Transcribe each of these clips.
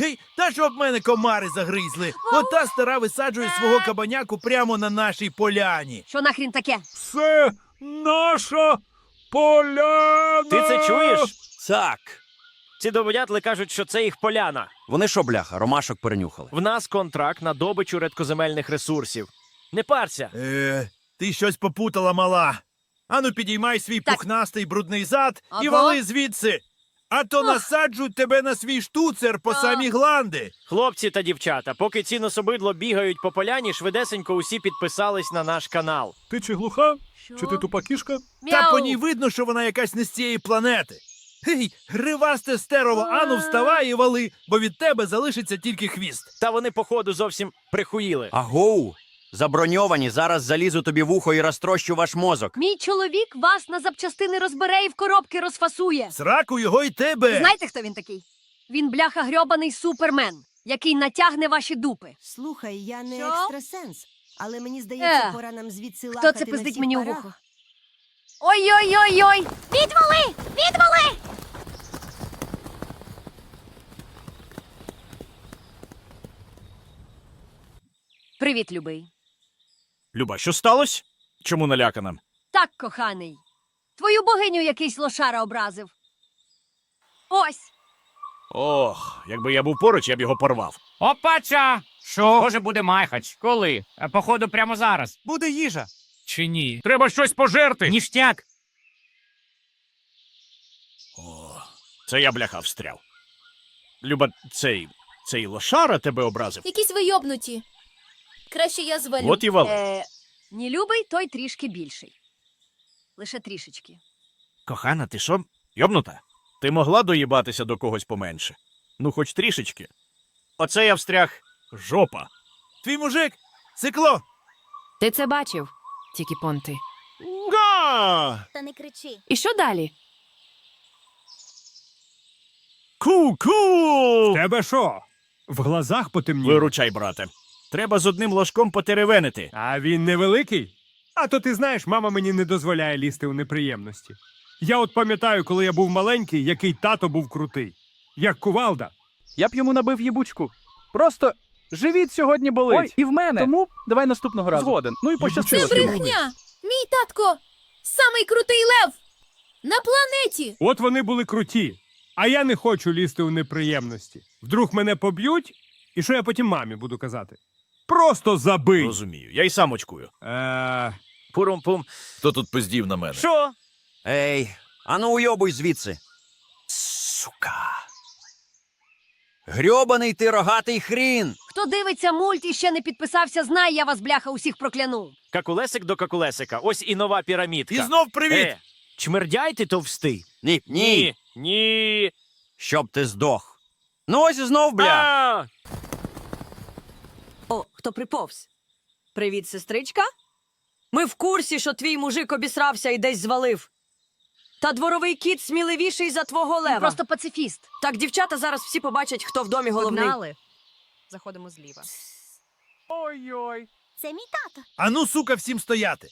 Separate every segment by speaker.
Speaker 1: Гей, та щоб мене комари загризли. От та стара висаджує свого кабаняку прямо на нашій поляні.
Speaker 2: Що нахрін таке?
Speaker 3: Це наша поляна.
Speaker 4: Ти це чуєш?
Speaker 5: Так.
Speaker 4: Ці доводятли кажуть, що це їх поляна.
Speaker 5: Вони що, бляха, ромашок перенюхали.
Speaker 4: В нас контракт на добичу редкоземельних ресурсів. Не парся.
Speaker 1: Е, ти щось попутала, мала. Ану, підіймай свій
Speaker 2: Так.
Speaker 1: пухнастий брудний зад і
Speaker 2: Ага.
Speaker 1: вали звідси. А то насаджуть тебе на свій штуцер по самі гланди.
Speaker 4: Хлопці та дівчата, поки ці нособидло бігають по поляні, швидесенько усі підписались на наш канал.
Speaker 3: Ти чи глуха?
Speaker 2: Що?
Speaker 3: Чи ти тупа кішка?
Speaker 1: Та
Speaker 2: Мяу.
Speaker 1: по ній видно, що вона якась не з цієї планети. Гей, гривасте стерово, ану вставай і вали, бо від тебе залишиться тільки хвіст.
Speaker 4: Та вони, походу, зовсім прихуїли.
Speaker 5: Агоу! Заброньовані, зараз залізу тобі в ухо і розтрощу ваш мозок.
Speaker 2: Мій чоловік вас на запчастини розбере і в коробки розфасує.
Speaker 1: Сраку його й тебе.
Speaker 2: Знаєте, хто він такий? Він бляха грьобаний супермен, який натягне ваші дупи.
Speaker 6: Слухай, я не
Speaker 2: Що?
Speaker 6: екстрасенс, але мені здається,
Speaker 2: Е,
Speaker 6: пора нам звідси
Speaker 2: Хто це
Speaker 6: на
Speaker 2: пиздить
Speaker 6: всіх
Speaker 2: мені у
Speaker 6: парах.
Speaker 2: вухо? Ой-ой-ой-ой! Відвали! Відвали! Привіт, любий.
Speaker 3: Люба, що сталося? Чому налякана?
Speaker 2: Так, коханий. Твою богиню якийсь лошара образив. Ось.
Speaker 3: Ох, якби я був поруч, я б його порвав.
Speaker 7: Опача! Що? Може буде майхач. Коли? А, походу, прямо зараз.
Speaker 3: Буде їжа.
Speaker 7: Чи ні?
Speaker 3: Треба щось пожерти.
Speaker 7: Ніштяк.
Speaker 3: О, це я бляха встряв. Люба, цей. цей лошара тебе образив.
Speaker 8: Якісь вийобнуті. Краще я звалю.
Speaker 3: От і вали.
Speaker 2: Е, ні любий, той трішки більший. Лише трішечки.
Speaker 3: Кохана, ти що? Йобнута? Ти могла доїбатися до когось поменше? Ну, хоч трішечки. Оце я встряг. Жопа.
Speaker 1: Твій мужик, цикло.
Speaker 9: Ти це бачив, тільки понти.
Speaker 3: Га!
Speaker 8: Та не кричи.
Speaker 9: І що далі?
Speaker 3: Ку-ку!
Speaker 10: Тебе що? В глазах потемніло?
Speaker 3: Виручай, брате. Треба з одним ложком потеревенити.
Speaker 10: А він невеликий? А то ти знаєш, мама мені не дозволяє лізти у неприємності. Я от пам'ятаю, коли я був маленький, який тато був крутий. Як кувалда.
Speaker 11: Я б йому набив їбучку. Просто живіт сьогодні болить.
Speaker 10: Ой,
Speaker 11: і в мене. Тому давай наступного разу. Згоден. Ну і
Speaker 8: Це брехня! Мій татко! Самий крутий лев! На планеті!
Speaker 10: От вони були круті. А я не хочу лізти у неприємності. Вдруг мене поб'ють, і що я потім мамі буду казати? Просто забий.
Speaker 3: Розумію, я й сам очкую.
Speaker 10: Е,
Speaker 4: Пурум-пум.
Speaker 1: Хто тут пиздів на мене?
Speaker 4: Що?
Speaker 5: Ей, ану уйобуй звідси. Сука. Грьобаний ти рогатий хрін.
Speaker 2: Хто дивиться мульт і ще не підписався, знає, я вас бляха усіх прокляну.
Speaker 4: Какулесик до какулесика. Ось і нова пірамідка.
Speaker 1: І знов привіт.
Speaker 4: Е, чмердяй ти товстий.
Speaker 5: Ні, ні,
Speaker 4: Ні.
Speaker 5: щоб ти здох. Ну ось і знов, бля.
Speaker 4: А!
Speaker 12: О, хто приповз? Привіт, сестричка. Ми в курсі, що твій мужик обісрався і десь звалив. Та дворовий кіт сміливіший за твого
Speaker 2: Він
Speaker 12: лева.
Speaker 2: просто пацифіст.
Speaker 12: Так, дівчата зараз всі побачать, хто в домі головний.
Speaker 9: Погнали. Заходимо зліва.
Speaker 10: Ой-ой.
Speaker 8: Це мій тато.
Speaker 1: Ану, сука, всім стояти.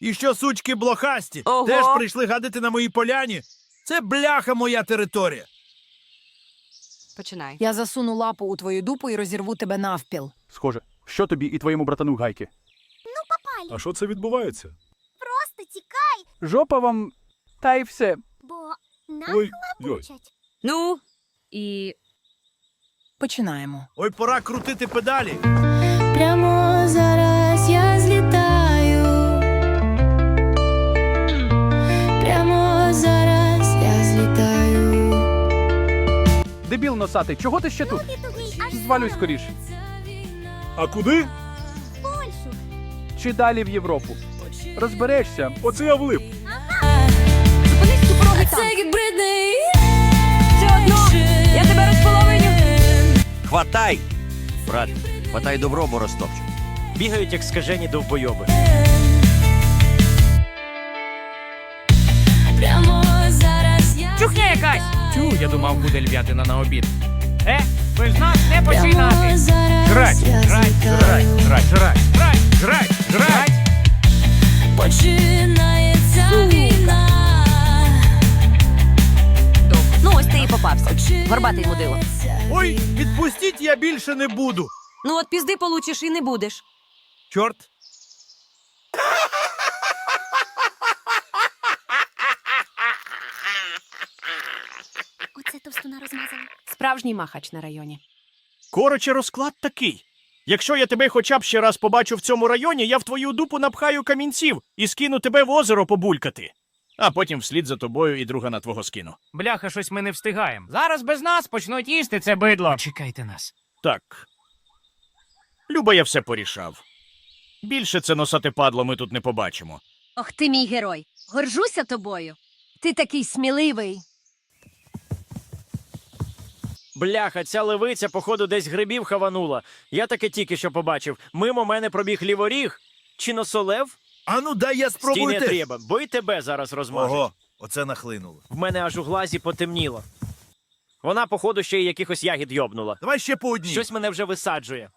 Speaker 1: І що, сучки блохасті,
Speaker 12: Ого.
Speaker 1: теж прийшли гадити на моїй поляні? Це бляха моя територія.
Speaker 9: Починай. Я засуну лапу у твою дупу і розірву тебе навпіл.
Speaker 11: Схоже, що тобі і твоєму братану гайки?
Speaker 8: Ну, Палі,
Speaker 3: А що це відбувається?
Speaker 8: просто тікай,
Speaker 11: Жопа вам. Та й все.
Speaker 8: бо
Speaker 3: Ой,
Speaker 8: нахлапучать.
Speaker 12: Ну,
Speaker 9: І починаємо.
Speaker 1: Ой, пора крутити педалі.
Speaker 8: Прямо зараз
Speaker 11: носатий, чого ти ще тут? Звалюй скоріше.
Speaker 3: А куди?
Speaker 8: Польщу.
Speaker 11: Чи далі в Європу? Розберешся.
Speaker 3: Оце я влип.
Speaker 12: зупинись супровий танк. Все одно, я тебе розполовиню.
Speaker 5: Хватай. Брат, хватай добро, бо розтопчу.
Speaker 4: Бігають, як скажені довбойоби.
Speaker 7: Тю, я думав, буде львятина на обід. Е, ви ж нас не починати!
Speaker 8: Жрать,
Speaker 7: жрать, жрать, жрать, жрать, жрать, жрать, жрать!
Speaker 8: Починається війна.
Speaker 12: Ну, ось ти і попався. Горбатий мудило.
Speaker 1: Ой, Відпустіть, я більше не буду.
Speaker 12: Ну от пізди получиш і не будеш.
Speaker 1: Чорт.
Speaker 8: Товстуна розмазала.
Speaker 9: Справжній махач на районі.
Speaker 3: Короче, розклад такий. Якщо я тебе хоча б ще раз побачу в цьому районі, я в твою дупу напхаю камінців і скину тебе в озеро побулькати. А потім вслід за тобою і друга на твого скину.
Speaker 7: Бляха, щось ми не встигаємо. Зараз без нас почнуть їсти це бидло. Чекайте нас.
Speaker 3: Так. Люба, я все порішав. Більше це носати падло ми тут не побачимо.
Speaker 2: Ох ти мій герой. Горжуся тобою. Ти такий сміливий.
Speaker 4: Бляха, ця левиця, походу, десь грибів хаванула. Я таке тільки що побачив. Мимо мене пробіг ліворіг. Чи носолев?
Speaker 1: Ану, дай я спробую
Speaker 4: не
Speaker 1: теж.
Speaker 4: треба, бо й тебе зараз розмажуть.
Speaker 1: Ого, оце нахлинуло.
Speaker 4: В мене аж у глазі потемніло. Вона, походу, ще й якихось ягід йобнула.
Speaker 1: Давай ще по одній.
Speaker 4: Щось мене вже висаджує.